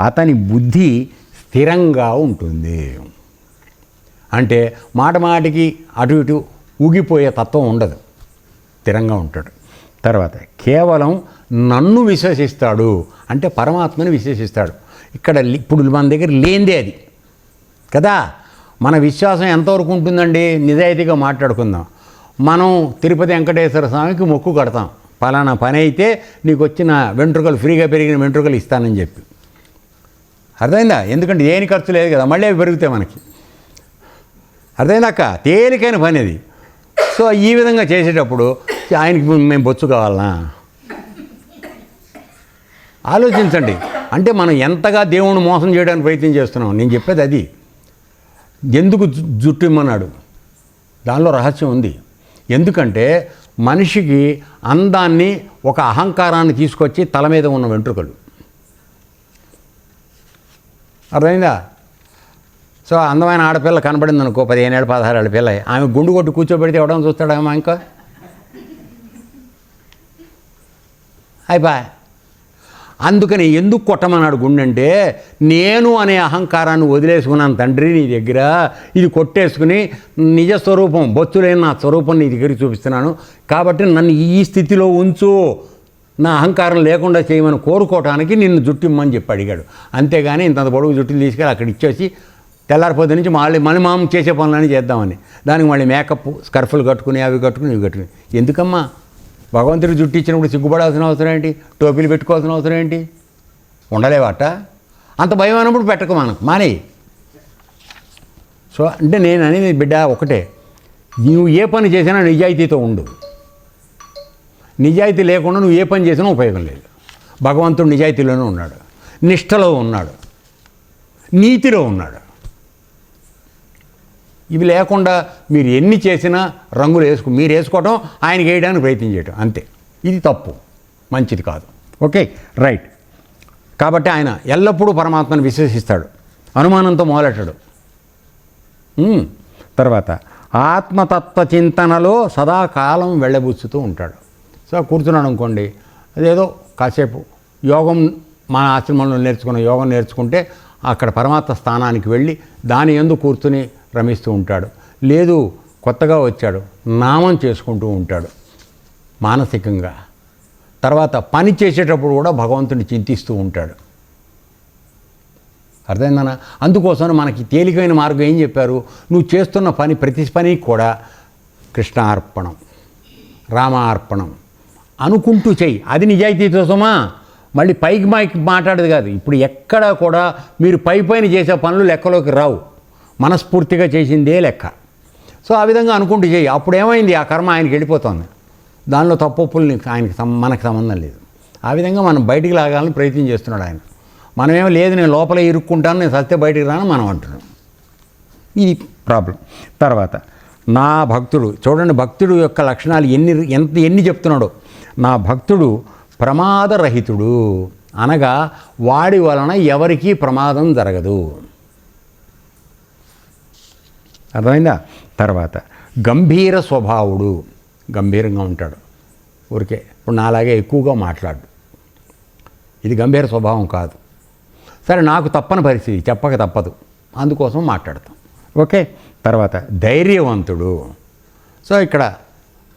అతని బుద్ధి స్థిరంగా ఉంటుంది. అంటే మాట మాటికి అటు ఇటు ఊగిపోయే తత్వం ఉండదు. స్థిరంగా ఉంటాడు. తర్వాత కేవలం నన్ను విశ్వసిస్తాడు. అంటే పరమాత్మని విశ్వసిస్తాడు. ఇక్కడ ఇప్పుడు మన దగ్గర లేనిదే అది. కదా? మన విశ్వాసం ఎంతవరకు ఉంటుందండి? నిజాయితీగా మాట్లాడుకుందాం. మనం తిరుపతి వెంకటేశ్వర స్వామికి మొక్కు కడతాం. పలానా పని అయితే నీకు వచ్చిన వెంట్రుకలు ఫ్రీగా పెరిగిన వెంట్రుకలు ఇస్తానని చెప్పి. అర్థమైందా? ఎందుకంటే దేని ఖర్చు లేదు కదా మళ్ళీ అవి పెరుగుతాయి మనకి. అర్థమైందాక తేలికైన పని అది. సో ఈ విధంగా చేసేటప్పుడు ఆయనకి మేము బొచ్చు కావాలనా? ఆలోచించండి. అంటే మనం ఎంతగా దేవుణ్ణి మోసం చేయడానికి ప్రయత్నం చేస్తున్నాం? నేను చెప్పేది అది. ఎందుకు జుట్టు ఇమ్మన్నాడు? దానిలో రహస్యం ఉంది. ఎందుకంటే మనిషికి అందాన్ని ఒక అహంకారాన్ని తీసుకొచ్చి తల మీద ఉన్న వెంట్రుకలు. అర్థమైందా? సో అందమైన ఆడపిల్ల కనబడింది అనుకో పదిహేను పదహారేళ్ళ పదహారు పిల్ల. ఆమె గుండు కొట్టి కూర్చోబెడితే ఎవడం చూస్తాడమ్మా ఇంకా. అయిపోయా. అందుకని ఎందుకు కొట్టమన్నాడు గుండె అంటే నేను అనే అహంకారాన్ని వదిలేసుకున్నాను తండ్రి నీ దగ్గర. ఇది కొట్టేసుకుని నిజ స్వరూపం బొత్తులేని నా స్వరూపం నీ దగ్గరికి చూపిస్తున్నాను. కాబట్టి నన్ను ఈ స్థితిలో ఉంచు. నా అహంకారం లేకుండా చేయమని కోరుకోవటానికి నిన్ను జుట్టిమ్మని చెప్పి అడిగాడు. అంతేగాని ఇంత పొడుగు జుట్టులు తీసుకెళ్ళి అక్కడ ఇచ్చేసి తెల్లారిపోతే నుంచి మళ్ళీ మళ్ళీ మామ చేసే పనులని చేద్దామని. దానికి మళ్ళీ మేకప్ స్కర్ఫులు కట్టుకుని అవి కట్టుకుని ఇవి కట్టుకుని. ఎందుకమ్మా? భగవంతుడికి జుట్టు ఇచ్చినప్పుడు సిగ్గుపడాల్సిన అవసరం ఏంటి? టోపీలు పెట్టుకోవాల్సిన అవసరం ఏంటి? ఉండలేవాట? అంత భయం అన్నప్పుడు పెట్టకు మనం మానే. సో అంటే నేను అనేది బిడ్డ ఒకటే. నువ్వు ఏ పని చేసినా నిజాయితీతో ఉండు. నిజాయితీ లేకుండా నువ్వు ఏ పని చేసినా ఉపయోగం లేదు. భగవంతుడు నిజాయితీలోనే ఉన్నాడు. నిష్టలో ఉన్నాడు. నీతిలో ఉన్నాడు. ఇవి లేకుండా మీరు ఎన్ని చేసినా రంగులు వేసుకు మీరు వేసుకోవటం ఆయనకి వేయడానికి ప్రయత్నం చేయటం. అంతే. ఇది తప్పు. మంచిది కాదు. ఓకే? రైట్. కాబట్టి ఆయన ఎల్లప్పుడూ పరమాత్మను విశ్వసిస్తాడు. అనుమానంతో మొదలెట్టాడు. తర్వాత ఆత్మతత్వ చింతనలో సదాకాలం వెళ్ళబుచ్చుతూ ఉంటాడు. సో కూర్చున్నాను అనుకోండి. అదేదో కాసేపు యోగం మన ఆశ్రమంలో నేర్చుకున్న యోగం నేర్చుకుంటే అక్కడ పరమాత్మ స్థానానికి వెళ్ళి దాని ఎందు కూర్చుని రమిస్తూ ఉంటాడు. లేదు కొత్తగా వచ్చాడు. నామం చేసుకుంటూ ఉంటాడు మానసికంగా. తర్వాత పని చేసేటప్పుడు కూడా భగవంతుని చింతిస్తూ ఉంటాడు. అర్థమైందనా? అందుకోసం మనకి తేలికైన మార్గం ఏం చెప్పారు? నువ్వు చేస్తున్న పని ప్రతి పని కూడా కృష్ణార్పణం రామార్పణం. అనుకుంటూ చెయ్యి. అది నిజాయితీతో సుమా? మళ్ళీ పైకి మాకి మాట్లాడేది కాదు. ఇప్పుడు ఎక్కడా కూడా మీరు పై పైన చేసే పనులు లెక్కలోకి రావు. మనస్ఫూర్తిగా చేసిందే లెక్క. సో ఆ విధంగా అనుకుంటూ చెయ్యి. అప్పుడు ఏమైంది? ఆ కర్మ ఆయనకి వెళ్ళిపోతుంది. దానిలో తప్పొప్పులు ఆయనకి సం- మనకు సంబంధం లేదు. ఆ విధంగా మనం బయటికి లాగాలని ప్రయత్నం చేస్తున్నాడు ఆయన. మనమేమో లేదు నేను లోపల ఇరుక్కుంటాను నేను సత్య బయటికి రాను మనం అంటున్నాం. ఇది ప్రాబ్లం. తర్వాత నా భక్తుడు చూడండి భక్తుడు యొక్క లక్షణాలు ఎన్ని ఎంత ఎన్ని చెప్తున్నాడో. నా భక్తుడు ప్రమాదరహితుడు అనగా వాడి వలన ఎవరికీ ప్రమాదం జరగదు. అర్థమైందా? తర్వాత గంభీర స్వభావుడు గంభీరంగా ఉంటాడు. ఊరికే ఇప్పుడు నాలాగే ఎక్కువగా మాట్లాడు. ఇది గంభీర స్వభావం కాదు. సరే నాకు తప్పని పరిస్థితి చెప్పక తప్పదు. అందుకోసం మాట్లాడతాం. ఓకే? తర్వాత ధైర్యవంతుడు. సో ఇక్కడ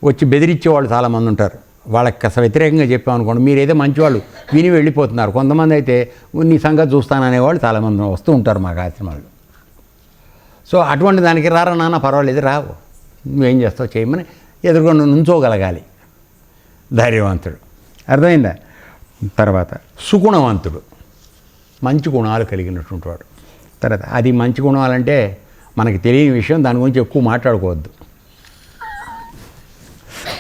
వచ్చి బెదిరించే వాళ్ళు చాలామంది ఉంటారు. వాళ్ళకి కాస్త వ్యతిరేకంగా చెప్పామనుకోండి మీరు ఏదో మంచివాళ్ళు విని వెళ్ళిపోతున్నారు. కొంతమంది అయితే నీ సంగతి చూస్తాననేవాళ్ళు చాలామంది వస్తూ ఉంటారు మాకు ఆశ్రమాలు సో అటువంటి దానికి రారా నాన్న పర్వాలేదు రావు. నువ్వేం చేస్తావు చేయమని ఎదుర్కొని నుంచోగలగాలి. ధైర్యవంతుడు. అర్థమైందా? తర్వాత సుగుణవంతుడు. మంచి గుణాలు కలిగినటువంటి వాడు. తర్వాత అది మంచి గుణాలంటే మనకి తెలియని విషయం దాని గురించి ఎక్కువ మాట్లాడుకోవద్దు.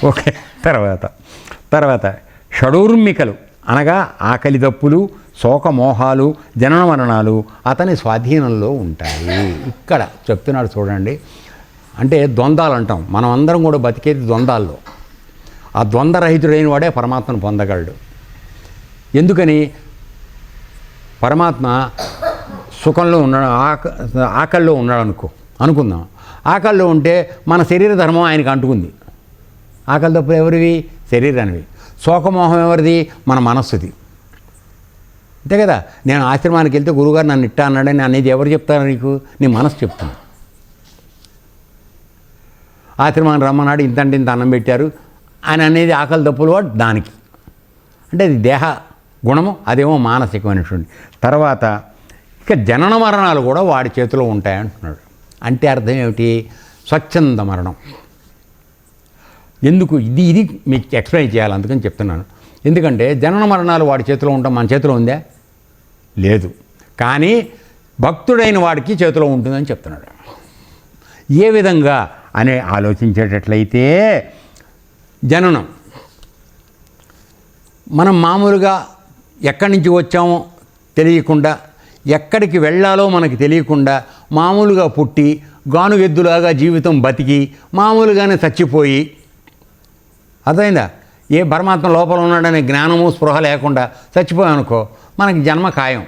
ఓకే తర్వాత. తర్వాత షడూర్మికలు అనగా ఆకలి దప్పులు శోకమోహాలు జనన మరణాలు అతని స్వాధీనంలో ఉంటాయి. ఇక్కడ చెప్తున్నాడు చూడండి. అంటే ద్వంద్వాలు అంటాం. మనం అందరం కూడా బతికేది ద్వంద్వాల్లో. ఆ ద్వంద్వరహితుడైన వాడే పరమాత్మను పొందగలడు. ఎందుకని? పరమాత్మ సుఖంలో ఉన్నాడు ఆక ఆకల్లో ఉన్నాడు అనుకో అనుకుందాం. ఆకల్లో ఉంటే మన శరీర ధర్మం ఆయనకు అంటుకుంది. ఆకలి తప్పులు ఎవరివి? శరీరానివి. శోకమోహం ఎవరిది? మన మనస్సుది. అంతే కదా? నేను ఆశ్రమానికి వెళ్తే గురుగారు నన్ను ఇట్టా అన్నాడని అనేది ఎవరు చెప్తారు నీకు? నీ మనసు చెప్తాను ఆశ్రమానికి రమ్మన్నాడు ఇంత అంటే ఇంత అన్నం పెట్టారు. అని అనేది ఆకలి తప్పులు వాడు దానికి. అంటే అది దేహ గుణము అదేమో మానసికమైనటువంటి. తర్వాత ఇక జనన మరణాలు కూడా వాడి చేతిలో ఉంటాయి అంటున్నాడు అంటే అర్థం ఏమిటి? స్వచ్ఛంద మరణం. ఎందుకు ఇది ఇది మీకు ఎక్స్ప్లెయిన్ చేయాలి అందుకని చెప్తున్నాను. ఎందుకంటే జనన మరణాలు వాడి చేతిలో ఉంటాం మన చేతిలో ఉందా? లేదు. కానీ భక్తుడైన వాడికి చేతిలో ఉంటుందని చెప్తున్నాడు. ఏ విధంగా అనే ఆలోచించేటట్లయితే జననం. మనం మామూలుగా ఎక్కడి నుంచి వచ్చామో తెలియకుండా ఎక్కడికి వెళ్ళాలో మనకి తెలియకుండా మామూలుగా పుట్టి గానుగెద్దులాగా జీవితం బతికి మామూలుగానే చచ్చిపోయి అర్థమైందా? ఏ పరమాత్మ లోపల ఉన్నాడనే జ్ఞానము స్పృహ లేకుండా చచ్చిపోయామనుకో మనకి జన్మ ఖాయం.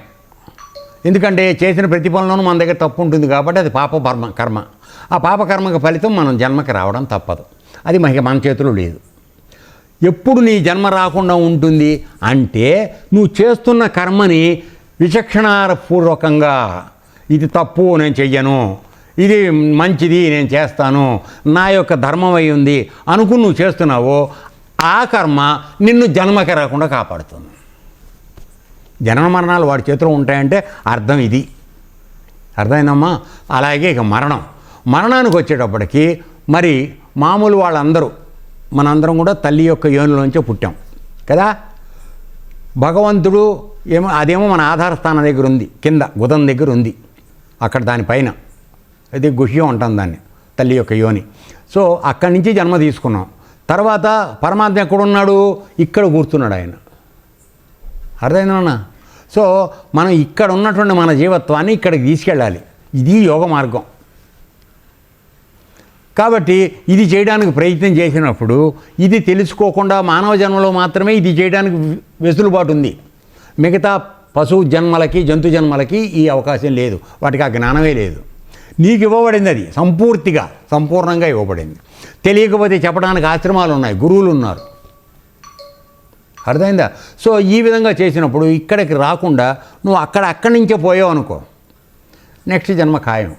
ఎందుకంటే చేసిన ప్రతి పనిలోనూ మన దగ్గర తప్పు ఉంటుంది కాబట్టి అది పాప పర్మ కర్మ. ఆ పాప కర్మకు ఫలితం మనం జన్మకి రావడం తప్పదు. అది మనకి మన చేతిలో లేదు. ఎప్పుడు నీ జన్మ రాకుండా ఉంటుంది అంటే నువ్వు చేస్తున్న కర్మని విచక్షణాపూర్వకంగా ఇది తప్పు నేను చెయ్యను. ఇది మంచిది నేను చేస్తాను నా యొక్క ధర్మం అయి ఉంది అనుకుని నువ్వు చేస్తున్నావో ఆ కర్మ నిన్ను జన్మకి రాకుండా కాపాడుతుంది. జనన మరణాలు వాడి చేతిలో ఉంటాయంటే అర్థం ఇది. అర్థమైందమ్మా? అలాగే ఇక మరణం. మరణానికి వచ్చేటప్పటికి మరి మామూలు వాళ్ళందరూ మనందరం కూడా తల్లి యొక్క యోనిలోంచే పుట్టాం కదా? భగవంతుడు ఏమో అదేమో మన ఆధారస్థానం దగ్గర ఉంది కింద గుదం దగ్గర ఉంది అక్కడ దానిపైన అది గుహ్యం అంటాం దాన్ని తల్లి యొక్క యోని. సో అక్కడి నుంచి జన్మ తీసుకున్నాం. తర్వాత పరమాత్మ ఎక్కడున్నాడు? ఇక్కడ కూర్చున్నాడు ఆయన. అర్థమైందన్నా సో మనం ఇక్కడ ఉన్నటువంటి మన జీవత్వాన్ని ఇక్కడికి తీసుకెళ్ళాలి. ఇది యోగ మార్గం. కాబట్టి ఇది చేయడానికి ప్రయత్నం చేసినప్పుడు ఇది తెలుసుకోకుండా మానవ జన్మలో మాత్రమే ఇది చేయడానికి వెసులుబాటు ఉంది. మిగతా పశువు జన్మలకి జంతు జన్మలకి ఈ అవకాశం లేదు. వాటికి ఆ జ్ఞానమే లేదు. నీకు ఇవ్వబడింది అది. సంపూర్తిగా సంపూర్ణంగా ఇవ్వబడింది. తెలియకపోతే చెప్పడానికి ఆశ్రమాలు ఉన్నాయి గురువులు ఉన్నారు. అర్థమైందా? సో ఈ విధంగా చేసినప్పుడు ఇక్కడికి రాకుండా నువ్వు అక్కడ అక్కడి నుంచే పోయావు అనుకో. నెక్స్ట్ జన్మ ఖాయం.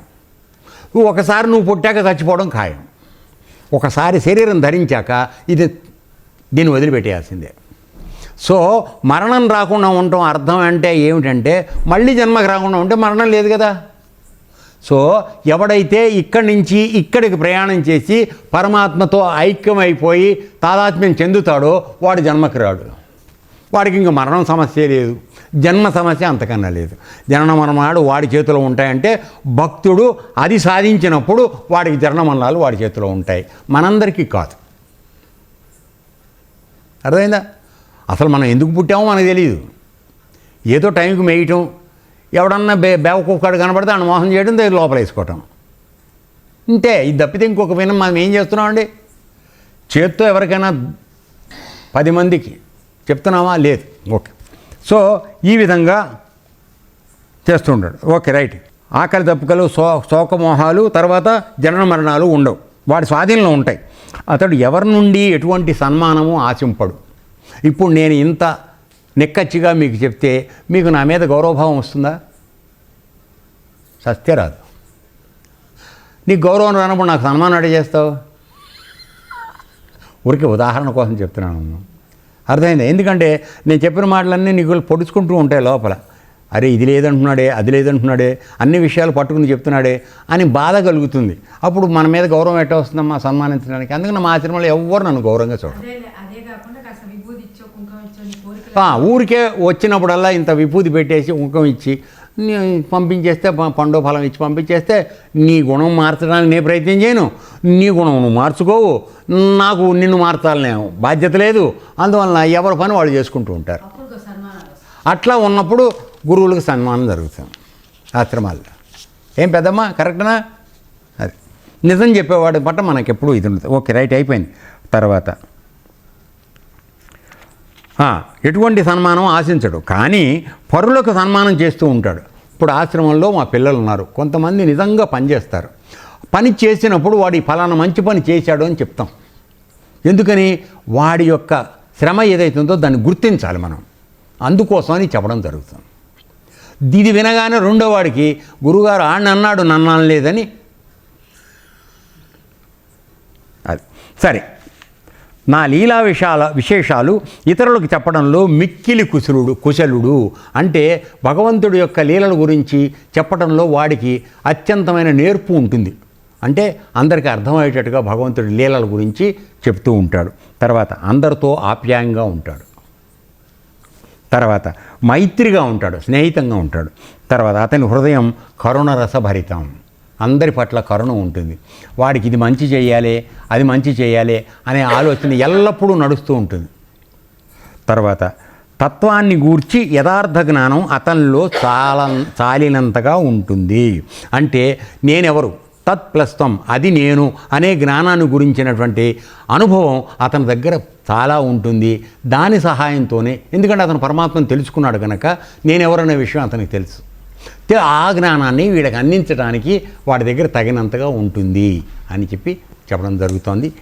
నువ్వు ఒకసారి నువ్వు పుట్టాక చచ్చిపోవడం ఖాయం. ఒకసారి శరీరం ధరించాక ఇది దీన్ని వదిలిపెట్టేయాల్సిందే. సో మరణం రాకుండా ఉండటం అర్థం అంటే ఏమిటంటే మళ్ళీ జన్మకు రాకుండా ఉంటే మరణం లేదు కదా. సో ఎవడైతే ఇక్కడి నుంచి ఇక్కడికి ప్రయాణం చేసి పరమాత్మతో ఐక్యమైపోయి తాదాత్మ్యం చెందుతాడో వాడు జన్మకి రాడు. వాడికి ఇంక మరణం సమస్య లేదు. జన్మ సమస్య అంతకన్నా లేదు. జనన మరణాలు వాడి చేతిలో ఉంటాయంటే భక్తుడు అది సాధించినప్పుడు వాడికి జనన మరణాలు వాడి చేతిలో ఉంటాయి. మనందరికీ కాదు. అర్థమైందా? అసలు మనం ఎందుకు పుట్టామో మనకు తెలియదు ఏదో టైంకి మేయటం ఎవడన్నా బే బేవకుక్కడు కనబడితే ఆయన మోసం చేయడం దగ్గర లోపల వేసుకోవటం. ఇంతే. ఇది తప్పితే ఇంకొక వినం మనం ఏం చేస్తున్నామండి చేత్తో ఎవరికైనా పది మందికి చెప్తున్నామా లేదు. ఓకే. సో ఈ విధంగా చేస్తుంటాడు. Okay right. ఆకలి తప్పుకలు శో శోకమోహాలు తర్వాత జనన మరణాలు ఉండవు. వాడి స్వాధీనంలో ఉంటాయి. అతడు ఎవరి నుండి ఎటువంటి సన్మానము ఆశింపడు. ఇప్పుడు నేను ఇంత నిక్కచ్చిగా మీకు చెప్తే మీకు నా మీద గౌరవభావం వస్తుందా? సత్య రాదు. నీకు గౌరవం రానప్పుడు నాకు సన్మానం అడిగి చేస్తావు? ఊరికి ఉదాహరణ కోసం చెప్తున్నాను అర్థమైంది? ఎందుకంటే నేను చెప్పిన మాటలన్నీ నీకు పొడుచుకుంటూ ఉంటాయి లోపల. అరే ఇది లేదంటున్నాడే అది లేదంటున్నాడే అన్ని విషయాలు పట్టుకుని చెప్తున్నాడే అని బాధ కలుగుతుంది. అప్పుడు మన మీద గౌరవం ఎట్ట వస్తుందమ్మా సన్మానించడానికి? అందుకని మా ఆశ్రమంలో ఎవ్వరు నన్ను గౌరవంగా చూడరు అదే అదే కాకుండా కాస్త విభూతి ఇచ్చో కుంకుమ ఇచ్చో నీ కోరికలు ఆ, ఊరికే వచ్చినప్పుడల్లా ఇంత విభూతి పెట్టేసి కుంకం ఇచ్చి పంపించేస్తే పండు ఫలం ఇచ్చి పంపించేస్తే నీ గుణం మార్చడానికి నేను ప్రయత్నం చేయను. నీ గుణం నువ్వు మార్చుకోవు. నాకు నిన్ను మార్చాలని బాధ్యత లేదు. అందువలన ఎవరి పని వాళ్ళు చేసుకుంటూ ఉంటారు. అట్లా ఉన్నప్పుడు గురువులకు సన్మానం జరుగుతుంది. ఆశ్రమాల్లో. ఏం పెద్దమ్మా కరెక్టనా? అది. నిజం చెప్పేవాడి పట్ల మనకి ఎప్పుడు ఇది ఉంటుంది ఓకే రైట్ అయిపోయింది. తర్వాత. ఎటువంటి సన్మానం ఆశించడు. కానీ పరులకు సన్మానం చేస్తూ ఉంటాడు. ఇప్పుడు ఆశ్రమంలో మా పిల్లలు ఉన్నారు. కొంతమంది నిజంగా పనిచేస్తారు పని చేసినప్పుడు వాడి ఫలానా మంచి పని చేశాడు అని చెప్తాం. ఎందుకని? వాడి యొక్క శ్రమ ఏదైతుందో దాన్ని గుర్తించాలి మనం. అందుకోసమని చెప్పడం జరుగుతుంది. ఇది వినగానే రెండో వాడికి గురుగారు ఆడనన్నాడు అన్నాడు నన్ను అది. సరే. నా లీలా విషాల విశేషాలు ఇతరులకు చెప్పడంలో మిక్కిలి కుశలుడు కుశలుడు అంటే భగవంతుడి యొక్క లీలల గురించి చెప్పడంలో వాడికి అత్యంతమైన నేర్పు ఉంటుంది. అంటే అందరికీ అర్థమయ్యేటట్టుగా భగవంతుడి లీలల గురించి చెప్తూ ఉంటాడు. తర్వాత అందరితో ఆప్యాయంగా ఉంటాడు. తర్వాత మైత్రిగా ఉంటాడు స్నేహితంగా ఉంటాడు. తర్వాత అతని హృదయం కరుణరసభరితం. అందరి పట్ల కరుణ ఉంటుంది. వాడికి ఇది మంచి చేయాలి అది మంచి చేయాలి అనే ఆలోచన ఎల్లప్పుడూ నడుస్తూ ఉంటుంది. తర్వాత తత్వాన్ని గూర్చి యథార్థ జ్ఞానం అతనిలో చాలా చాలినంతగా ఉంటుంది. అంటే నేనెవరు? తత్ ప్లస్ త్వం అది నేను అనే జ్ఞానాన్ని గురించినటువంటి అనుభవం అతని దగ్గర చాలా ఉంటుంది. దాని సహాయంతోనే ఎందుకంటే అతను పరమాత్మను తెలుసుకున్నాడు కనుక నేనెవరనే విషయం అతనికి తెలుసు. ఆ జ్ఞానాన్ని వీడికి అందించడానికి వాడి దగ్గర తగినంతగా ఉంటుంది అని చెప్పి చెప్పడం జరుగుతోంది.